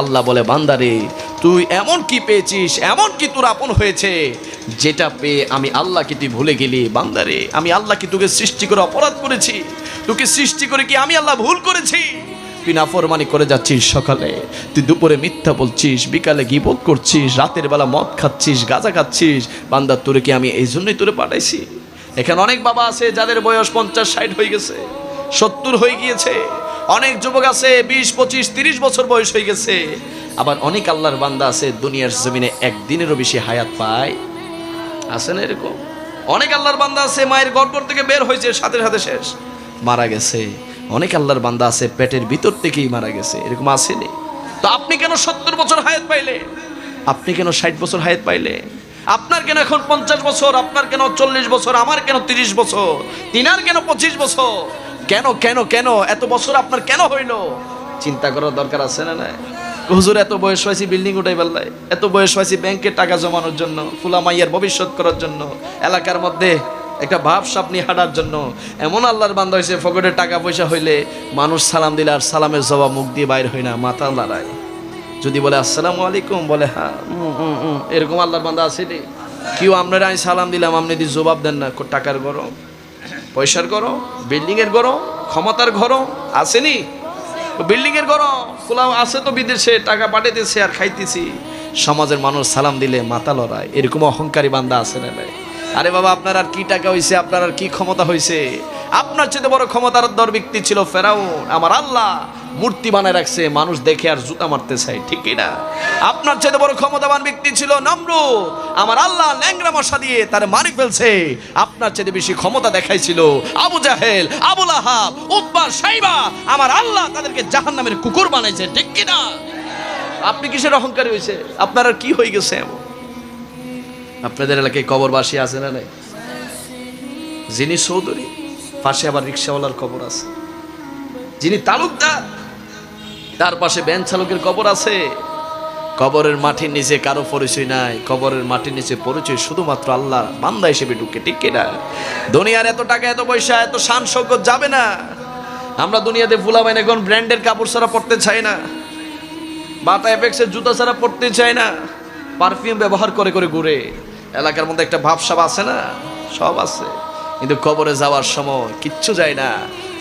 আল্লাহ বলে, বান্দারে, তুই এমন কি পেয়েছিস, এমন কি তোর আপন হয়েছে, যেটা পেয়ে আমি আল্লাহকে তুই ভুলে গেলি। বান্দারে, আমি আল্লাহ কি তোকে সৃষ্টি করে অপরাধ করেছি। তোকে সৃষ্টি করে কি আমি আল্লাহ ভুল করেছি? তুই নাফরমানি করে যাচ্ছিস সকালে, তুই দুপুরে মিথ্যা বলছিস, বিকালে গিবত করছিস, রাতের বেলা মদ খাচ্ছিস, গাঁজা খাচ্ছিস। বান্দা, তোরে কি আমি এই জন্যই তোরে পাঠাইছি? এখানে অনেক বাবা আছে যাদের বয়স পঞ্চাশ, ষাট হয়ে গেছে, সত্তর হয়ে গিয়েছে। অনেক যুবক আছে, বিশ, পঁচিশ, তিরিশ বছর বয়স হয়ে গেছে। আবার অনেক আল্লাহর বান্দা আছে, দুনিয়ার জমিনে একদিনেরও বেশি হায়াত পায়। আছে না এরকম? অনেক আল্লাহর বান্দা আছে, মায়ের গর্ভ থেকে বের হয়েছে, সাথে সাথে শেষ। মারা গেছে। অনেক আল্লাহর বান্দা আছে, পেটের ভিতর থেকেই মারা গেছে। এরকম আসেনি? তো আপনি কেন সত্তর বছর হায়াত পাইলে? আপনি কেন ষাট বছর হায়াত পাইলে? আপনার কেন এখন পঞ্চাশ বছর? আপনার কেন চল্লিশ বছর? আমার কেন তিরিশ বছর? তিনার কেন পঁচিশ বছর? কেন কেন কেন? এত বছর আপনার কেন হইল? চিন্তা করার দরকার আছে না না হুজুর, এত বয়স হয়েছি বিল্ডিং উঠাই পাল্লাই এত বয়স হয়েছি ব্যাংকে টাকা জমানোর জন্য ফুলা মাইয়ার ভবিষ্যৎ করার জন্য, এলাকার মধ্যে একটা ভাব সাপ নিয়ে হাঁটার জন্য। এমন আল্লাহর বান্ধা হয়েছে, ফকটে টাকা পয়সা হইলে মানুষ সালাম দিলে আর সালামের জবাব মুখ দিয়ে বাইর হয় না, মাথা লড়ায় যদি বলে, আসসালামু আলাইকুম, বলে হ্যাঁ এরকম আল্লাহর বান্ধা আছে রে। কেউ আপনারা আমি সালাম দিলাম, আপনি যদি জবাব দেন না টাকার গরম। পয়সার গরম বিল্ডিং এর গরম, ক্ষমতার ঘর আসেনি? বিল্ডিং এর গরম কোলাও আছে তো বিদেশে, টাকা পাঠাইতেছে আর খাইতেছি। সমাজের মানুষ সালাম দিলে মাথা লড়ায়, এরকম অহংকারী বান্দা আছে না নাই? আরে বাবা, আপনার আর কি টাকা হয়েছে আপনার আর কি ক্ষমতা হয়েছে আপনার চেয়ে বড় ক্ষমতার দর ব্যক্তি ছিল ফেরাউন, আমার আল্লাহ। মূর্তি বানায় রাখছে, মানুষ দেখে আর জুতা মারতে চাই ঠিকই না? আপনার চেয়ে বড় ক্ষমতাবান ব্যক্তি ছিল নম্র। আমার আল্লাহ ল্যাংরা মশা দিয়ে তার মারি ফেলছে। আপনার চেয়ে বেশি ক্ষমতা দেখাইছিল আবু জাহেল, আবুল আহাব উদ্বার সাইবা। আমার আল্লাহ তাদেরকে জাহান্নামের কুকুর বানাইছে, ঠিক কি না? আপনি কিসের অহংকারী হয়েছে আপনার আর কি হয়ে গেছে এমন? আপনাদের এলাকায় কবরবাসী আছে না নাই? যিনি চৌধুরী, পাশে আবার রিক্সাওয়ালার কবর আছে। যিনি তালুকদার তার পাশে ভ্যান চালকের কবর আছে। কবরের মাটির নিচে কারও পরিচয় নাই। কবরের মাটির নিচে পরিচয় শুধুমাত্র আল্লাহ বান্দা হিসেবে ঢুকে, ঠিক কিনা? দুনিয়ার এত টাকা, এত পয়সা, এত শান শৌকত যাবে না। আমরা দুনিয়াতে ফুলাবাইন এখন ব্র্যান্ডের কাপড় ছাড়া পড়তে চাই না। বাটা এফেক্সের জুতা ছাড়া পড়তে চাই না। পারফিউম ব্যবহার করে করে ঘুরে। এলাকার মধ্যে একটা ভাবসাব আছে না? সব আছে। কিন্তু কবরে যাওয়ার সময় কিচ্ছু যায় না।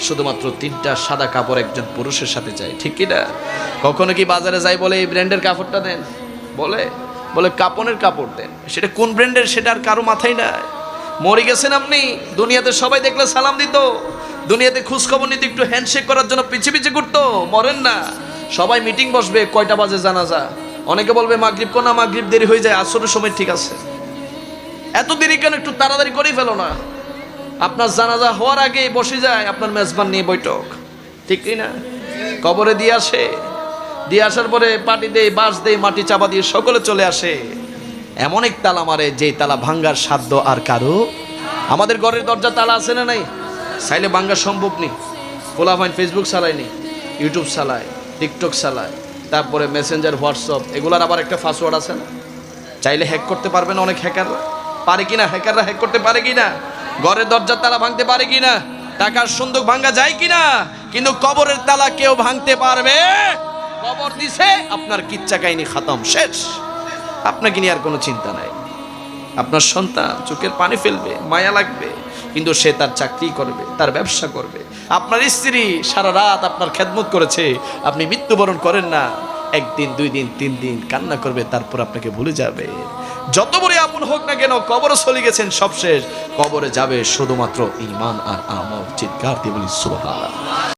শুধুমাত্র তিনটা সাদা কাপড় একজন পুরুষের সাথে যায়, ঠিক কি না? কখনো কি বাজারে যাই বলে এই ব্র্যান্ডের কাপড়টা দেন? বলে? বলে, কাপনের কাপড় দেন। সেটা কোন ব্র্যান্ডের সেটা আর কারও মাথায় নাই। মরে গেছেন আপনি, দুনিয়াতে সবাই দেখলে সালাম দিত। দুনিয়াতে খোঁজখবর নিতে একটু হ্যান্ডশেক করার জন্য পিছে পিছে ঘুরতো, মরেন না। সবাই মিটিং বসবে, কয়টা বাজে জানাজা? অনেকে বলবে, মাগরিব কোনা মাগরিব দেরি হয়ে যায়, আসরের সময় ঠিক আছে। এত দেরি কেন একটু তাড়াতাড়ি করেই ফেলো না? আপনার জানাজা হওয়ার আগে বসে যায়, আপনার মেজবান নিয়ে বৈঠক। ঠিক না? কবরে দিয়ে আসে। দিয়ে আসার পরে পাটি দেয়, বাঁশ দেয়, মাটি চাপা দিয়ে সকলে চলে আসে। এমন এক তালা মারে যে তালা ভাঙ্গার সাধ্য আর কারও? আমাদের ঘরের দরজা তালা আছে না নাই? সাইলে ভাঙ্গা সম্ভব নেই। পোলা ফাইন ফেসবুক চালায়নি ইউটিউব চালায় টিকটক চালায়, তারপরে মেসেঞ্জার হোয়াটসঅ্যাপ এগুলার আবার একটা পাসওয়ার্ড আছে না? চাইলে হ্যাক করতে পারবেন অনেক হ্যাকাররা পারে কিনা? হ্যাকাররা হ্যাক করতে পারে কিনা? ঘরের দরজার তালা ভাঙতে পারে কিনা? টাকার সুন্দর ভাঙ্গা যায় কিনা? কিন্তু কবরের তালা কেউ ভাঙতে পারবে? কবর দিছে, আপনার কিচ্ছা কাহিনী খতম, শেষ। আপনাকে নিয়ে আর কোনো চিন্তা নাই। আপনার সন্তান চোখের পানি ফেলবে, মায়া লাগবে, কিন্তু সে তার চাকরি করবে, তার ব্যবসা করবে। আপনার স্ত্রী সারা রাত আপনার খেদমত করেছে, আপনি মৃত্যুবরণ করেন না। একদিন, দুই দিন, তিন দিন কান্না করবে, তারপর আপনাকে ভুলে যাবে। যত বড় আপন হোক না কেন, কবর চলে গেছেন সব শেষ। কবরে যাবে শুধুমাত্র ইমান আর আমল। চিৎকার দিয়ে বলি সুবহান